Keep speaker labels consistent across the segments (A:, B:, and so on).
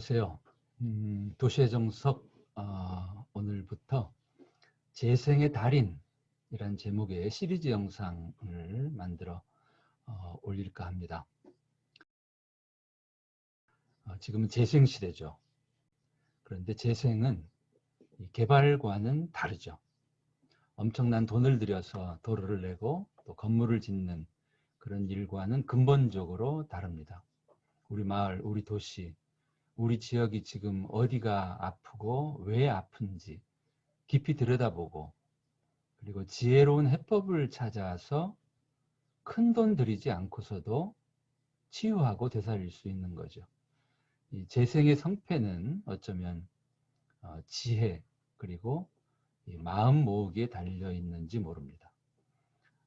A: 안녕하세요. 음, 도시의 정석 어, 오늘부터 재생의 달인이란 제목의 시리즈 영상을 만들어 어, 올릴까 합니다. 어, 지금은 재생 시대죠. 그런데 재생은 개발과는 다르죠. 엄청난 돈을 들여서 도로를 내고 또 건물을 짓는 그런 일과는 근본적으로 다릅니다. 우리 마을, 우리 도시, 우리 지역이 지금 어디가 아프고 왜 아픈지 깊이 들여다보고 그리고 지혜로운 해법을 찾아서 큰 돈 들이지 않고서도 치유하고 되살릴 수 있는 거죠. 이 재생의 성패는 어쩌면 어, 지혜 그리고 마음 모으기에 달려 있는지 모릅니다.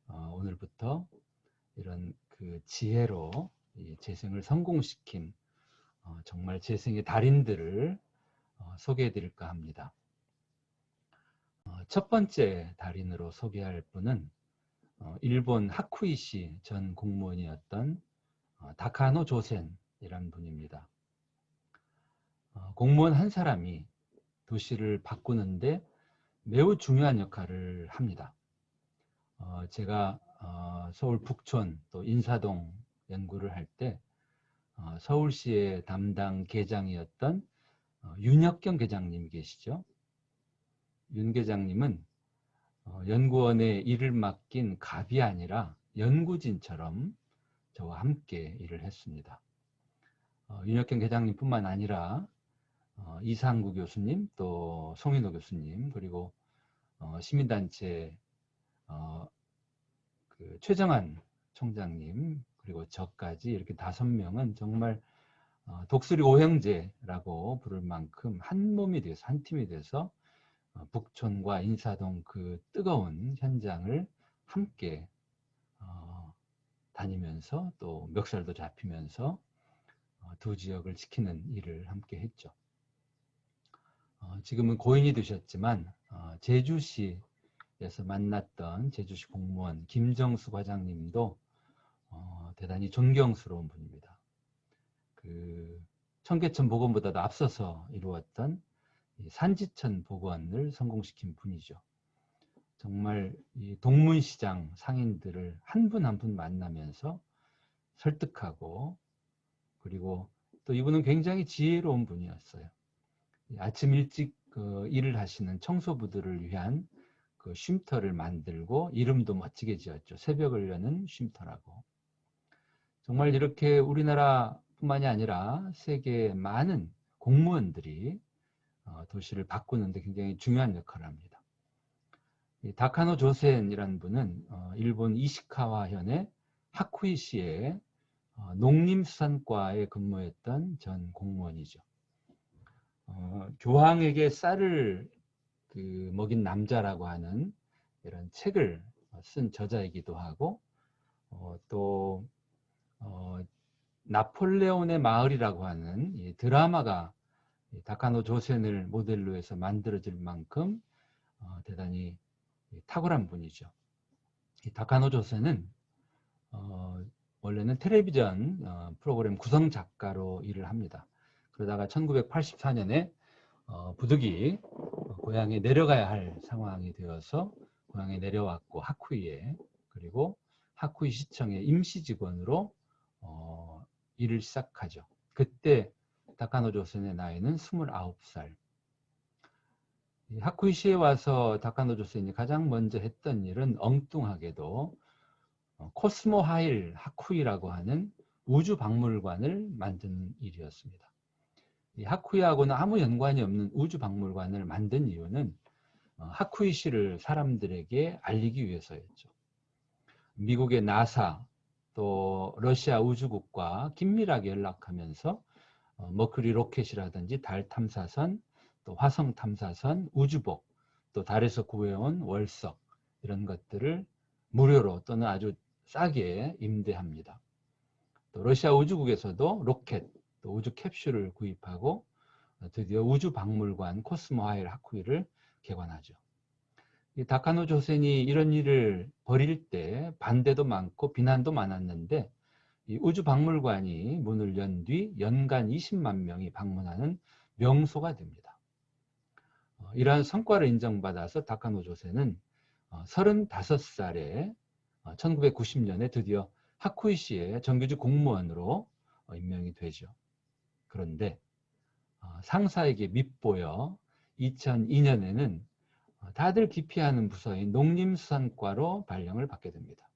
A: 어, 오늘부터 이런 그 지혜로 재생을 성공시킨 어, 정말 재생의 달인들을 어, 소개해 드릴까 합니다. 어, 첫 번째 달인으로 소개할 분은 일본 하쿠이시 전 공무원이었던 다카노 조센이라는 분입니다. 공무원 한 사람이 도시를 바꾸는데 매우 중요한 역할을 합니다. 제가 서울 북촌 또 인사동 연구를 할때 어, 서울시의 담당 계장이었던 어, 윤혁경 계장님이 계시죠. 윤 계장님은 어, 연구원에 일을 맡긴 갑이 아니라 연구진처럼 저와 함께 일을 했습니다. 윤혁경 계장님뿐만 아니라 이상구 교수님, 또 송인호 교수님, 그리고 시민단체 그 최정한 총장님, 그리고 저까지 이렇게 다섯 명은 정말 어, 독수리 오형제라고 부를 만큼 한 몸이 돼서 한 팀이 돼서 어, 북촌과 인사동 그 뜨거운 현장을 함께 어, 다니면서 또 멱살도 잡히면서 두 지역을 지키는 일을 함께 했죠. 지금은 고인이 되셨지만 제주시에서 만났던 제주시 공무원 김정수 과장님도 어, 대단히 존경스러운 분입니다. 그 청계천 복원보다도 앞서서 이루었던 산지천 복원을 성공시킨 분이죠. 정말 이 동문시장 상인들을 한분 한 분 만나면서 설득하고 그리고 또 이분은 굉장히 지혜로운 분이었어요. 아침 일찍 그 일을 하시는 청소부들을 위한 그 쉼터를 만들고 이름도 멋지게 지었죠. 새벽을 여는 쉼터라고. 정말 이렇게 우리나라뿐만이 아니라 세계의 많은 공무원들이 어, 도시를 바꾸는데 굉장히 중요한 역할을 합니다. 다카노 조센이라는 분은 어, 일본 이시카와현의 하쿠이시의 어, 농림수산과에 근무했던 전 공무원이죠. 교황에게 쌀을 그 먹인 남자라고 하는 이런 책을 쓴 저자이기도 하고 또 어, 나폴레온의 마을이라고 하는 이 드라마가 다카노 조센을 모델로 해서 만들어질 만큼 어, 대단히 탁월한 분이죠. 이 다카노 조센은 어, 원래는 텔레비전 어, 프로그램 구성 작가로 일을 합니다. 그러다가 1984년에 어, 부득이 고향에 내려가야 할 상황이 되어서 고향에 내려왔고 하쿠이에 그리고 하쿠이 시청의 임시 직원으로 어, 일을 시작하죠. 그때 다카노 조센의 나이는 29살. 하쿠이시에 와서 다카노 조센이 가장 먼저 했던 일은 엉뚱하게도 어, 코스모 하일 하쿠이라고 하는 우주 박물관을 만드는 일이었습니다. 이 하쿠이하고는 아무 연관이 없는 우주 박물관을 만든 이유는 어, 하쿠이시를 사람들에게 알리기 위해서였죠. 미국의 나사, 또 러시아 우주국과 긴밀하게 연락하면서 어, 머큐리 로켓이라든지 달 탐사선, 또 화성 탐사선, 우주복, 또 달에서 구해온 월석 이런 것들을 무료로 또는 아주 싸게 임대합니다. 또 러시아 우주국에서도 로켓, 또 우주 캡슐을 구입하고 드디어 우주 박물관 코스모 하일 하쿠이를 개관하죠. 이 다카노 조센이 이런 일을 벌일 때 반대도 많고 비난도 많았는데 이 우주박물관이 문을 연 뒤 연간 20만 명이 방문하는 명소가 됩니다. 어, 이러한 성과를 인정받아서 다카노 조세는 어, 35살에 1990년에 드디어 하쿠이시의 정규직 공무원으로 어, 임명이 되죠. 그런데 어, 상사에게 밉보여 2002년에는 어, 다들 기피하는 부서인 농림수산과로 발령을 받게 됩니다.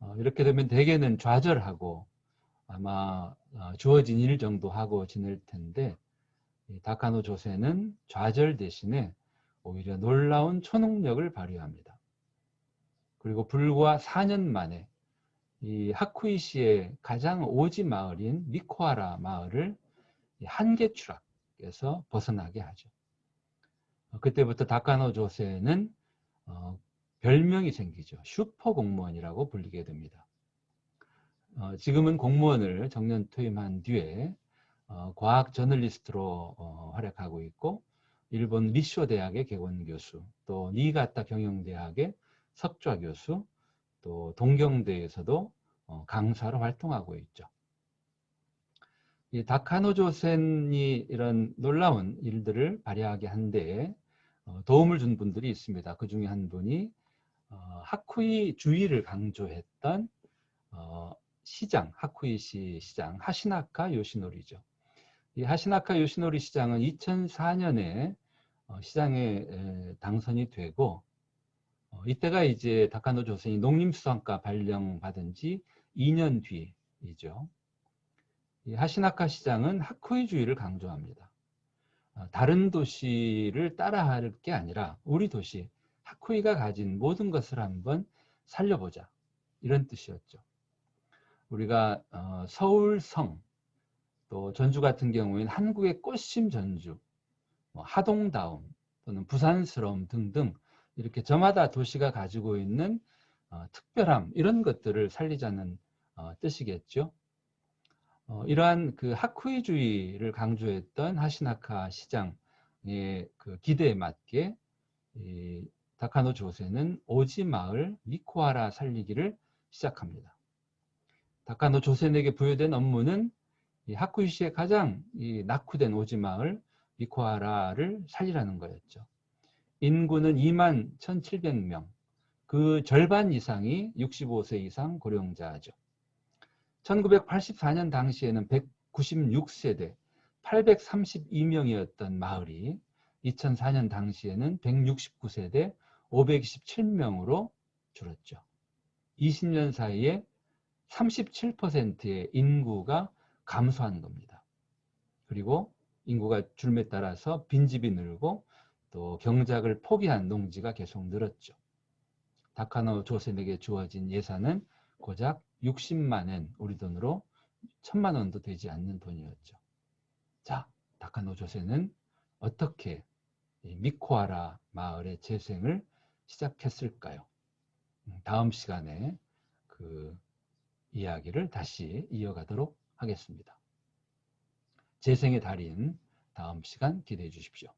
A: 어, 이렇게 되면 대개는 좌절하고 아마 어, 주어진 일 정도 하고 지낼 텐데 이 다카노 조세는 좌절 대신에 오히려 놀라운 초능력을 발휘합니다. 그리고 불과 4년 만에 이 하쿠이시의 가장 오지 마을인 미코하라 마을을 이 한계 추락에서 벗어나게 하죠. 어, 그때부터 다카노 조세는 어, 별명이 생기죠. 슈퍼 공무원이라고 불리게 됩니다. 어, 지금은 공무원을 정년 퇴임한 뒤에 어, 과학 저널리스트로 어, 활약하고 있고 일본 미쇼 대학의 개원 교수, 또 니가타 경영대학의 석좌 교수, 또 동경대에서도 어, 강사로 활동하고 있죠. 이 다카노 조센이 이런 놀라운 일들을 발휘하게 한데 어, 도움을 준 분들이 있습니다. 그 중에 한 분이 어, 하쿠이 주의를 강조했던 어, 시장, 하쿠이시 시장 하시나카 요시노리죠. 이 하시나카 요시노리 시장은 2004년에 어, 시장에 에, 당선이 되고 어, 이때가 이제 다카노 조선이 농림수산과 발령 받은 지 2년 뒤이죠. 이 하시나카 시장은 하쿠이 주의를 강조합니다. 어, 다른 도시를 따라할 게 아니라 우리 도시 하쿠이가 가진 모든 것을 한번 살려보자 이런 뜻이었죠. 우리가 어, 서울성 또 전주 같은 경우에는 한국의 꽃심 전주, 뭐 하동다움 또는 부산스러움 등등 이렇게 저마다 도시가 가지고 있는 어, 특별함 이런 것들을 살리자는 어, 뜻이겠죠. 어, 이러한 그 하쿠이주의를 강조했던 하시나카 시장의 그 기대에 맞게 이 다카노 조세는 오지 마을 미코하라 살리기를 시작합니다. 다카노 조센에게 부여된 업무는 이 하쿠이시의 가장 이 낙후된 오지 마을 미코하라를 살리라는 거였죠. 인구는 2만 1,700명, 그 절반 이상이 65세 이상 고령자죠. 1984년 당시에는 196세대 832명이었던 마을이 2004년 당시에는 169세대 527명으로 줄었죠. 20년 사이에 37%의 인구가 감소한 겁니다. 그리고 인구가 줄에 따라서 빈집이 늘고 또 경작을 포기한 농지가 계속 늘었죠. 다카노 조센에게 주어진 예산은 고작 60만 엔 우리 돈으로 천만 원도 되지 않는 돈이었죠. 자, 다카노 조세는 어떻게 미코하라 마을의 재생을 시작했을까요? 음, 다음 시간에 그 이야기를 다시 이어가도록 하겠습니다. 재생의 달인 다음 시간 기대해 주십시오.